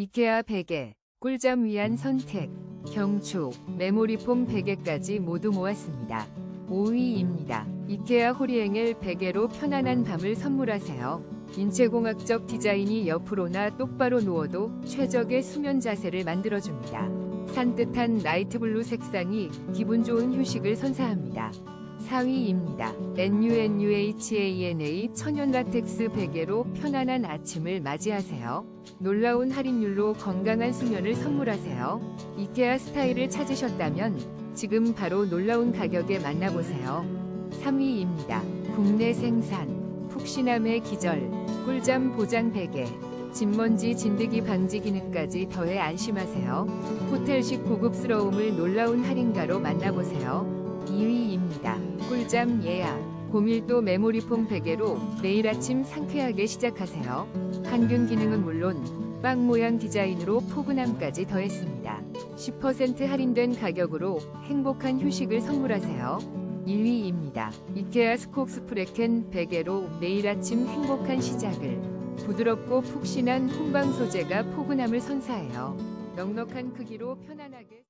이케아 베개, 꿀잠 위한 선택, 경축, 메모리폼 베개까지 모두 모았습니다. 5위입니다. 이케아 호리engel 베개로 편안한 밤을 선물하세요. 인체공학적 디자인이 옆으로나 똑바로 누워도 최적의 수면 자세를 만들어줍니다. 산뜻한 나이트 블루 색상이 기분 좋은 휴식을 선사합니다. 4위입니다. NUNUHANA 천연 라텍스 베개로 편안한 아침을 맞이하세요. 놀라운 할인율로 건강한 수면을 선물하세요. 이케아 스타일을 찾으셨다면 지금 바로 놀라운 가격에 만나보세요. 3위입니다. 국내 생산, 푹신함의 기절, 꿀잠 보장 베개, 진먼지 진드기 방지 기능까지 더해 안심하세요. 호텔식 고급스러움을 놀라운 할인가로 만나보세요. 2위입니다. 꿀잠 예약. 고밀도 메모리폼 베개로 매일 아침 상쾌하게 시작하세요. 항균 기능은 물론 빵 모양 디자인으로 포근함까지 더했습니다. 10% 할인된 가격으로 행복한 휴식을 선물하세요. 1위입니다. 이케아 스콕 스프레켄 베개로 매일 아침 행복한 시작을 부드럽고 푹신한 혼방 소재가 포근함을 선사해요. 넉넉한 크기로 편안하게